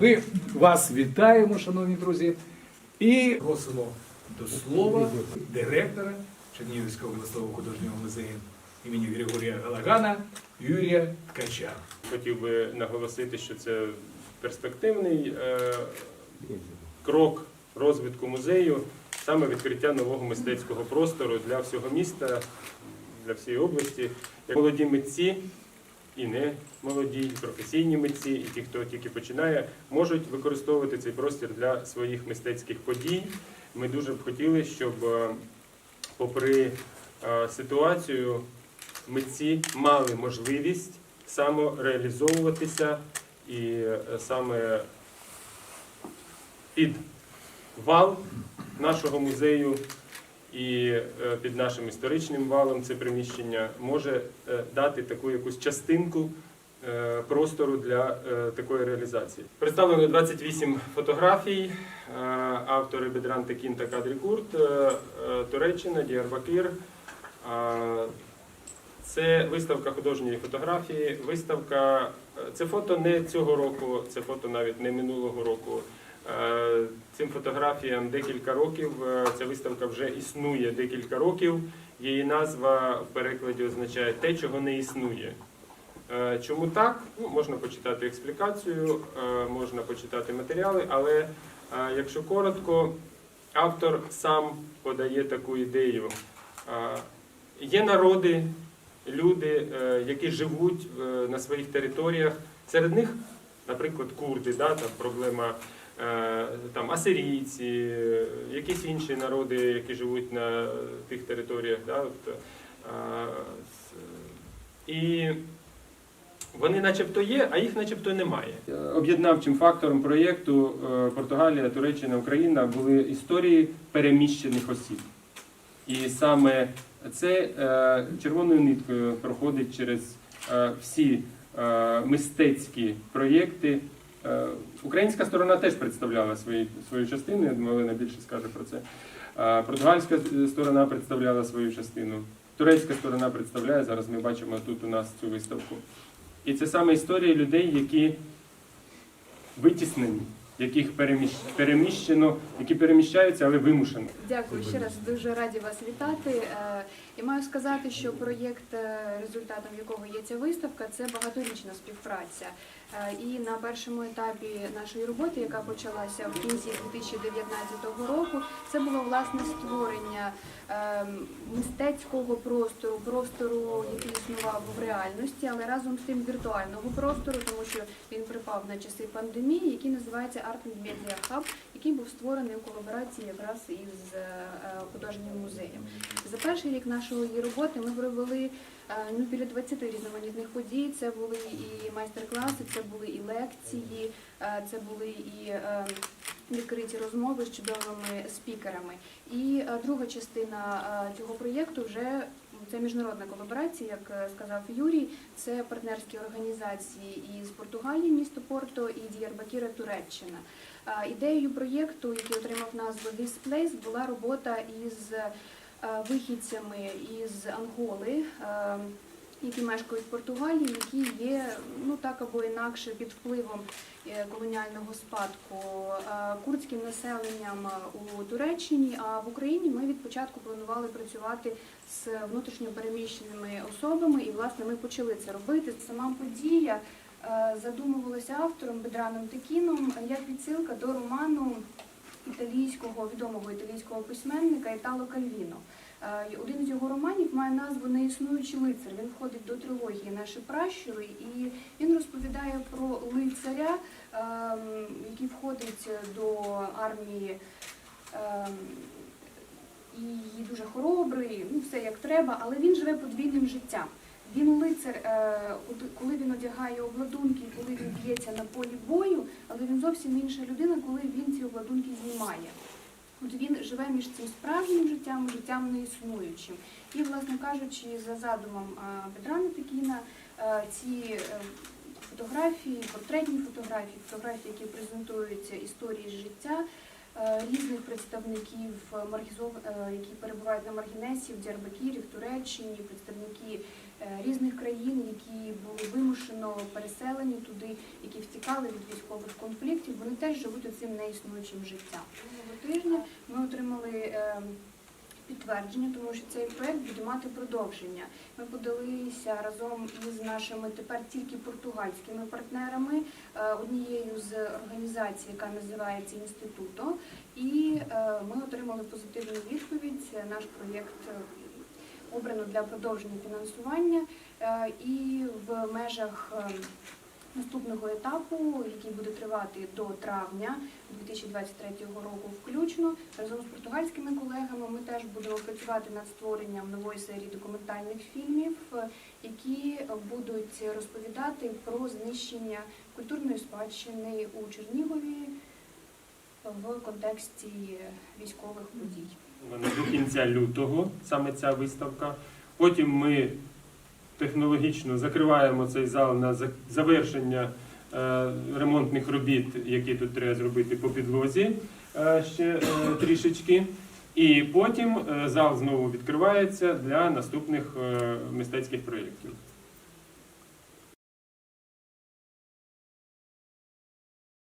Ми вас вітаємо, шановні друзі, і просимо до слова директора Чернігівського обласного художнього музею імені Григорія Галагана Юрія Ткача. Хотів би наголосити, що це перспективний е, крок розвитку музею, саме відкриття нового мистецького простору для всього міста, для всієї області. Як молоді митці і не молоді, і професійні митці, і ті, хто тільки починає, можуть використовувати цей простір для своїх мистецьких подій. Ми дуже б хотіли, щоб, е, попри е, ситуацію, митці мали можливість самореалізовуватися і е, саме під вал нашого музею і е, під нашим історичним валом це приміщення може е, дати таку якусь частинку е, простору для такої реалізації. Представлено 28 фотографій. Автори Бедран Текін та Кадрі Курт, Туреччина, Діарбакир. Це виставка художньої фотографії. Виставка це фото не цього року, це фото навіть не минулого року. Е, Цим фотографіям декілька років. Е, Ця виставка вже існує декілька років. Її назва в перекладі означає те, чого не існує. Е, Чому так? Ну, можна почитати експлікацію, можна почитати матеріали, але якщо коротко, автор сам подає таку ідею. Є народи, люди, які живуть на своїх територіях. Серед них, наприклад, курди, да, там проблема там, асирійці, е, якісь інші народи, які живуть на тих територіях. Да, от, е, і вони начебто є, а їх начебто немає. Об'єднавчим фактором проєкту е, Португалія, Туреччина, Україна були історії переміщених осіб. І саме це е, червоною ниткою проходить через е, всі е, мистецькі проєкти. Е, Українська сторона теж представляла свої, свою частину, я думаю, Олена більше скаже про це. Е, Португальська сторона представляла свою частину. Турецька сторона представляє, зараз ми бачимо тут у нас цю виставку. І це саме історія людей, які витіснені, яких переміщ- переміщено, які переміщаються, але вимушено. Дякую ще раз. Дуже раді вас вітати. Е, І маю сказати, що проєкт, е, результатом якого є ця виставка, це багаторічна співпраця. Е, І на першому етапі нашої роботи, яка почалася в кінці 2019 року, це було власне створення мистецького простору, простору, який існував в реальності, але разом з тим віртуального простору, тому що він припав на часи пандемії, який називається Art Media Hub, який був створений у колаборації якраз із е, художнім музеєм. За перший рік нашої роботи ми провели е, ну, біля 20 різноманітних подій. Це були і майстер-класи, це були і лекції, е, це були і відкриті розмови з чудовими спікерами. І е, друга частина е, цього проєкту вже це міжнародна колаборація, як е, сказав Юрій. Це партнерські організації із Португалії, місто Порто і Діярбакіра, Туреччина. Ідеєю проєкту, який отримав назву This Place, була робота із вихідцями із Анголи, е, які мешкають в Португалії, які є ну так або інакше під впливом е, колоніального спадку е, курдським населенням у Туреччині. А в Україні ми від початку планували працювати з внутрішньо переміщеними особами, і власне ми почали це робити. Сама подія е, задумувалася автором Бедраном Текіном як відсилка до роману італійського відомого італійського письменника Італо Кальвіно. Е, Один з його романів має назву Неіснуючий лицар. Він входить до трилогії Наші пращури, і він розповідає про лицаря, ем, який входить до армії. ем, І дуже хоробрий, ну все як треба, але він живе подвійним життям. Він лицар, е, коли він одягає обладунки, коли він б'ється на полі бою, але він зовсім інша людина, коли він ці обладунки знімає. От він живе між цим справжнім життям життям неіснуючим. І, власне кажучи, за задумом Петра Текіна, е, ці е, фотографії, портретні фотографії, фотографії, які презентуються історії життя різних представників маргізов, е, які перебувають на маргінесі в Діарбакірі, в Туреччині, представники е, різних країн, які були вимушено переселені туди, які втікали від військових конфліктів. Вони теж живуть оцим неіснуючим життям. Минулого тижня ми отримали. Підтвердження, тому що цей проект буде мати продовження. Ми подалися разом із нашими тепер тільки португальськими партнерами, е, однією з організацій, яка називається інститутом, і е, ми отримали позитивну відповідь. Наш проєкт е, обрано для продовження фінансування і в межах наступного етапу, який буде тривати до травня 2023 року включно, разом з португальськими колегами ми теж будемо працювати над створенням нової серії документальних фільмів, е, які будуть розповідати про знищення культурної спадщини у Чернігові в контексті військових подій. До кінця лютого, саме ця виставка. Потім ми технологічно закриваємо цей зал на завершення е, ремонтних робіт, які тут треба зробити по підлозі е, ще е, трішечки. І потім зал знову відкривається для наступних мистецьких проєктів.